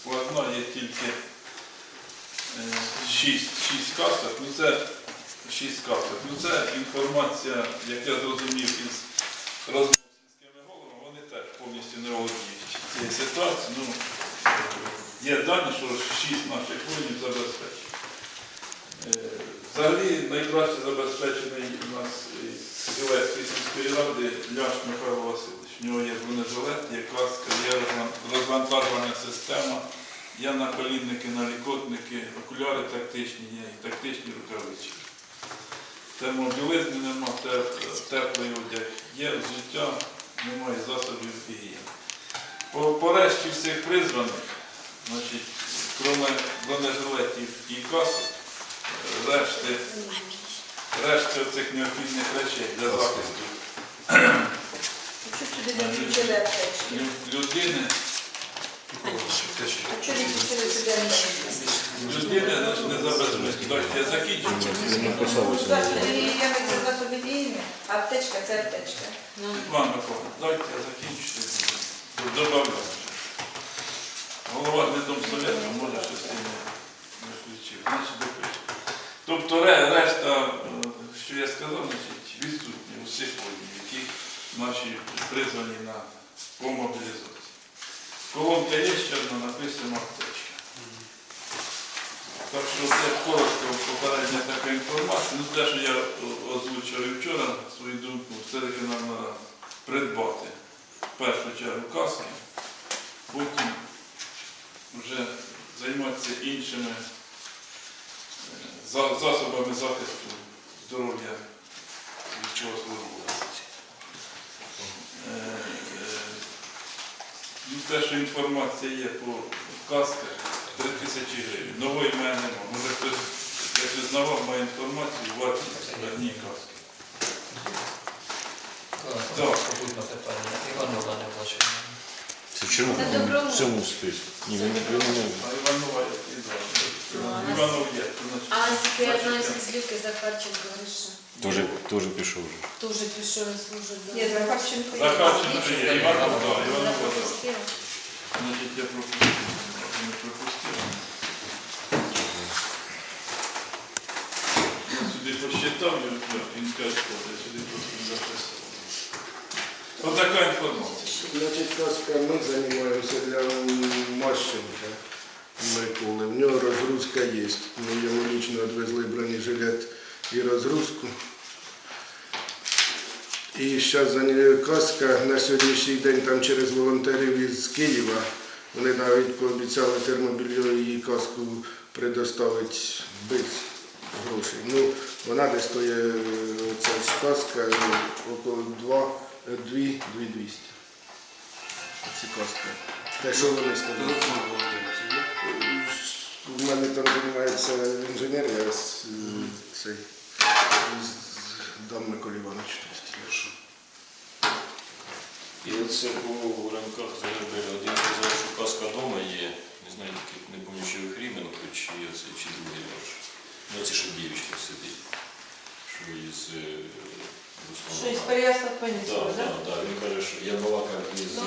складна, є тільки 6, 6 касок. Ну це 6 касок. Ну це інформація, як я зрозумів із розмов з сільськими головами, вони теж повністю не володіють цією ситуацією. Ну, є дані, що 6 наших воїнів забезпечені. Взагалі найкраще забезпечений у нас Сілецької сільської ради Ляш Михайло Васильович. У нього є бронежилет, є каска, є розван- розвантажувальна система, є наколінники, налікотники, окуляри тактичні є і тактичні рукавички. Термобілизни нема, теп- теплий одяг. Є взуття, немає засобів гігієни. По, по решті всіх призваних, значить, крім бронежилетів і касок, решти, решти цих необхідних речей для захисту людини, людини значить, не забезпечить. Дайте я закінчу. Це засоби гігієни, аптечка це аптечка. Іван Микола, дайте я закінчу. Добавляю. Голова не дом домсовєтна, може щось і не, не включив. Тобто решта, е, що я сказав, значить, відсутні у всіх воїнів, які наші призвані на по мобілізації. Колонка є ще одна, написано аптечка. Так що це коротко попередня така інформація. Ну, те, що я озвучив і вчора свою думку, все-таки нам треба придбати в першу чергу каски, потім вже займатися іншими засобами захисту здоров'я військовослужбовців. Е, е, Ну, те, що інформація є по касках, 3 тисячі гривень. Нової в мене немає. Може хтось, як знавав, має інформацію, вартість одній каски. Так. Питання. Іванова не плаче. Це чому? В цьому списку. Ні, він не А Іванова як і Іванов є. А наскільки я знаю, бачите, з Злівки Захарченко Гриша. Тоже, тоже пішов вже. Теж пішов і служить. да. Ні, Захарченко є. Захарченко є, Іванов, так, Іванов. Значить, я пропустив. Я не пропустив. Я сюди посчитав, я- він каже, я сюди просто не записав. Отака інформація. Значить, казка ми займаємося для Мащенка Миколи. В нього розгрузка є. Ми йому лічно відвезли бронежилет і розгрузку. І зараз за нею казка на сьогоднішній день там через волонтерів із Києва. Вони навіть пообіцяли термобільйо і каску предоставити без грошей. Ну, вона десь стоїть, ця ж казка, ну, около 2, 2, 200. Ці казки. Те, що вони сказали. У мене там займається інженер, я з, цей, з, дам Миколі Івановичу. І оце по ранках заробили. Один сказав, що казка вдома є. Не знаю, тільки не пам'ятаю, чи Хріменко, чи оце, чи другий ваш. Ну, ці що дівчинка сидить. Що із е, Що із Переяслав Так, так, так? так. Він каже, що я балакав із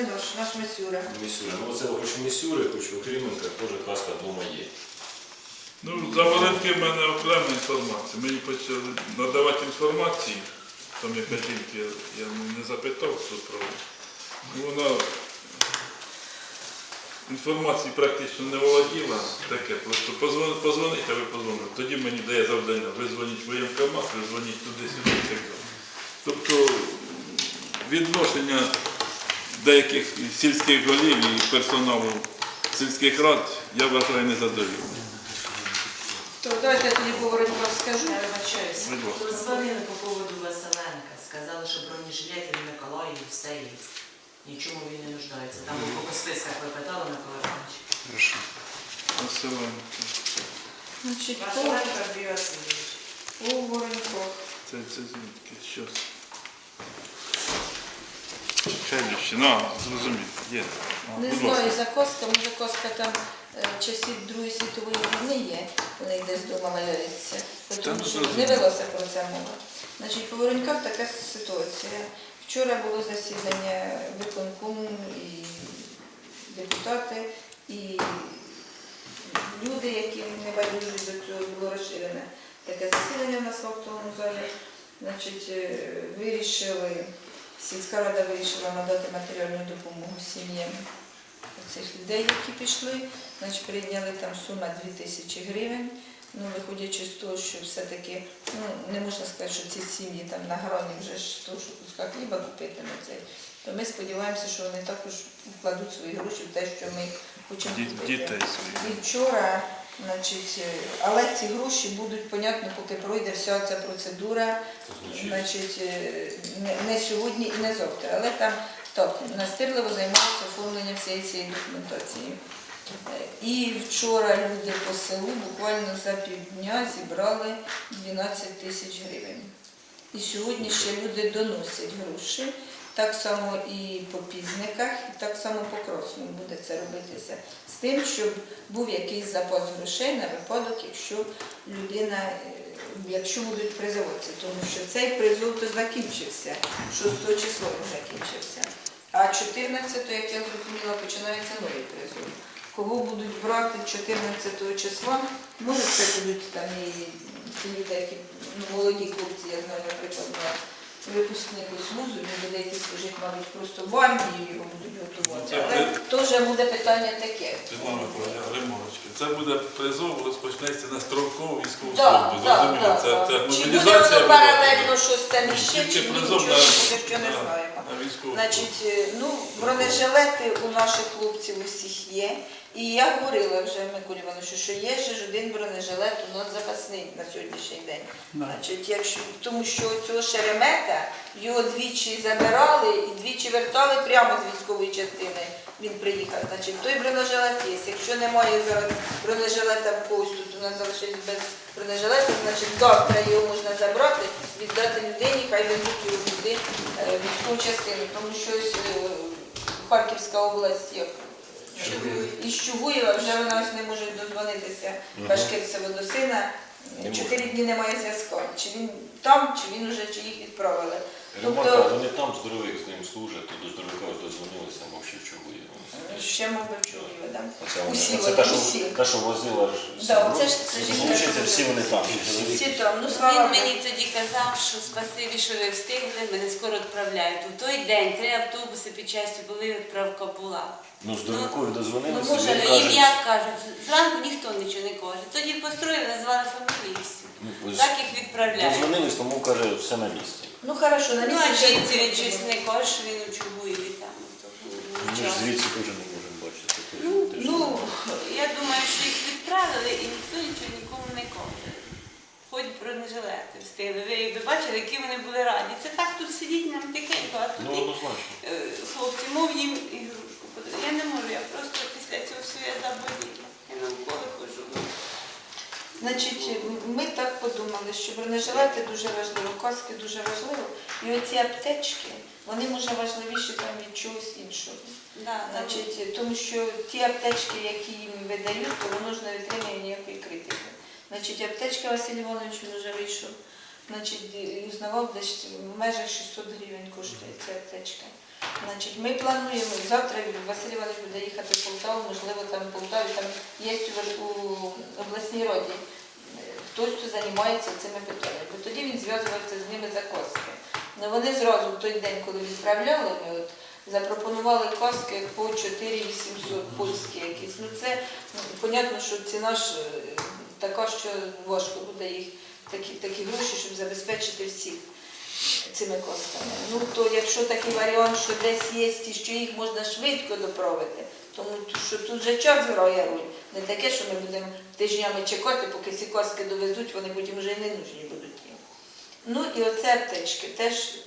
Це не наш, наш Мисюра. Місюри. Ну, оце хоч Місюри, хоч у Хріменка, теж казка вдома є. Ну, за Валентин в мене окрема інформація. Мені почали надавати інформацію, там яка жінка, я, я не запитав, що про. Ну, вона інформації практично не володіла, таке, просто позвонити, позвонить, а ви позвонили. Тоді мені дає завдання, ви дзвоніть в воєнкомат, ви дзвоніть туди-сюди і так далі. Тобто відношення деяких сільських голів і персоналу сільських рад я вважаю незадовільним. То давайте я тоді говорить скажу. Я вибачаюсь. Будь ласка. Дзвонили по поводу Василенка. Сказали, що бронежилети в Миколаєві все є. Нічому він не нуждається. Там по списках ви питали, Микола Іванович. Хорошо. Василенко. Значить, Василенко Андрій Васильович. Це, це звідки? Що? Челющина, зрозумів. Є. А, Не будь знаю, ласка. за Коска, може Коска там е, часів Другої світової війни є, вони десь вдома валяються. Та Тому ну, що зрозуміло. не велося про це мова. Значить, по Вороньках така ситуація. Вчора було засідання виконкому і депутати, І люди, які не байдужі до цього, було розширене таке засідання в нас в залі. Значить, е, вирішили, сільська рада вирішила надати матеріальну допомогу сім'ям цих людей, які пішли. Значить, прийняли там сума 2 тисячі гривень. Ну, виходячи з того, що все-таки ну, не можна сказати, що ці сім'ї там на грані вже ж того, що куска хліба купити на цей, то ми сподіваємося, що вони також вкладуть свої гроші в те, що ми хочемо купити. Дітей своїх. І вчора, значить, е, але ці гроші будуть, понятно, поки пройде вся ця процедура, значить, е, не, не сьогодні і не завтра. Але там так, настирливо займаються оформленням всієї цієї документації. Е, І вчора люди по селу буквально за півдня зібрали 12 тисяч гривень. І сьогодні ще люди доносять гроші. Так само і по пізниках, і так само по Кросному буде це робитися. З тим, щоб був якийсь запас грошей на випадок, якщо людина, е, якщо будуть призиватися, тому що цей призов то закінчився, 6 число він закінчився. А 14, як я зрозуміла, починається новий призов. Кого будуть брати 14 числа, може це будуть там і ті які ну, молоді хлопці, я знаю, наприклад, на випускник із вузу, він буде йти служити, мабуть, просто в армії його будуть готувати. але Але теж буде питання таке. Світлана це буде призов, розпочнеться на строкову військову службу. Зрозуміло, це, це Чи буде мобілізація воно паралельно щось там іще, Тільки чи ні, призов нічого на, поки що не на, знаємо. На Значить, е, ну, бронежилети у наших хлопців усіх є. І я говорила вже Миколі Івановичу, що є ще ж один бронежилет у нас запасний на сьогоднішній день. Значить, якщо, тому що цього шеремета його двічі забирали і двічі вертали прямо з військової частини. Він приїхав. Значить, той бронежилет є. Якщо немає зараз бронежилета в когось, тут у нас залишилось без бронежилета, значить завтра його можна забрати, віддати людині, хай везуть його туди е, військову частину. Тому що ось е, Харківська область як із Чугуєва вже вона ось не може дозвонитися Башкирцеву до сина. Чотири дні немає зв'язку. Чи він там, чи він уже чи їх відправили. Ремарка, Тобто вони там здорових з ним служать, то до здоровика дозвонилися, мов ще чого є. ще мабуть Чугуєва, так? Вони, та, що, та, що возила ж. Да, оце ж це Ну, жінка, всі вони там. Всі там, ну слава Він мені тоді казав, що спасибі, що ви встигли, мене скоро відправляють. У той день три автобуси під частю були, відправка була. Ну, здоровикові дозвонилися, ну, може, Їм як кажуть, зранку ніхто нічого не каже. Тоді построїли, назвали фамілії ну, Так їх відправляють. дозвонились, тому каже, все на місці. Ну хорошо, на Ну, а місці. щось не каже, він у Чугуєві там. ну, Ми ж звідси теж не можемо бачити. теж Ну, теж ну. Я думаю, що їх відправили і ніхто нічого нікому не каже. Хоч бронежилети встигли. Ви якби бачили, які вони були раді. Це так тут сидіть нам тихенько, а Ну, тут і, е, хлопці, мов їм ігрушку. Я не можу, я просто після цього всього я заболіла. Я навколо. Значить, ми так подумали, що бронежилети дуже важливо, каски дуже важливо. І оці аптечки, вони може важливіші там від чогось іншого. Да, Значить, тому що ті аптечки, які їм видають, то воно ж не витримує ніякої критики. Значить, аптечка Василь Іванович він вже вийшов. Значить, і узнавав десь в межах 600 гривень коштує ця аптечка. Значить, ми плануємо, завтра Василь Іванович буде їхати в Полтаву, можливо, там в Полтаві, там є у обласній раді е, хтось, хто займається цими питаннями. Бо тоді він зв'язувався з ними за коски. Ну вони зразу в той день, коли відправляли, ми от, запропонували каски по 4800 польські якісь. Ну це ну, понятно, що ціна ж е, така, що важко буде їх такі, такі гроші, щоб забезпечити всіх цими косками. Ну то якщо такий варіант, що десь є, і що їх можна швидко доправити, тому що тут же час грає роль. Не таке, що ми будемо тижнями чекати, поки ці коски довезуть, вони потім вже і не нужні будуть їм. Ну і оце аптечки теж, е,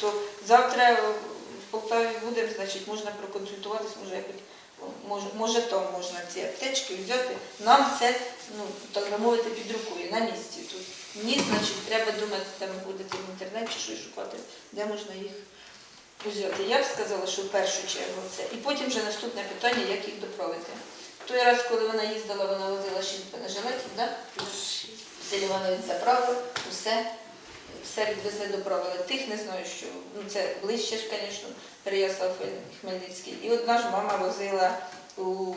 то завтра в Полтаві будемо, значить, можна проконсультуватись, може. Може, може там можна ці аптечки взяти. Нам це, ну, так би мовити, під рукою, на місці тут. Ні, значить, треба думати, там будете в інтернеті щось шукати, де можна їх взяти. Я б сказала, що в першу чергу це. І потім вже наступне питання, як їх доправити. Той раз, коли вона їздила, вона возила шість бронежилетів, да? Василь Іванович заправив, усе, все відвезли, доправили. Тих не знаю, що ну це ближче ж, звісно, Переяслав Хмельницький. І одна ж мама возила у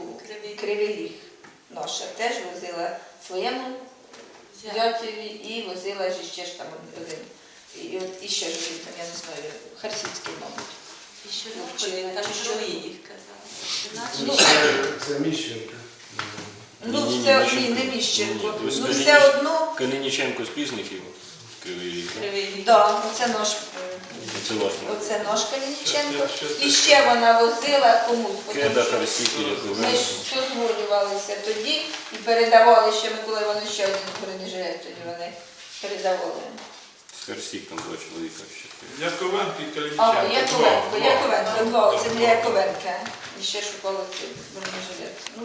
Кривий. Ріг. Ноша теж возила своєму зятєві і возила ж ще ж там один. І, от, і ще ж один, там, я не знаю, Харсіцький, мабуть. І що Він каже, що їх казали. Ну, Це, це Міщенка. Ну, Ні, все, ні, не Міщенко. Ну, все одно, Калиніченко з пізників, Кривий Ріг. да? Кривий ріг. Оце власне. оце нож Калініченко. Що це? І ще вона возила комусь. Кеда, що Харсіки, Ми ж созвонювалися тоді і передавали ще Микола Іванович ще один бронежилет, тоді вони передавали. З Харсік два чоловіка ще. Яковенко і А, Калініченко. Яковенко. Яковенко, два, це для Яковенка. І ще шукали цей бронежилет. Ну,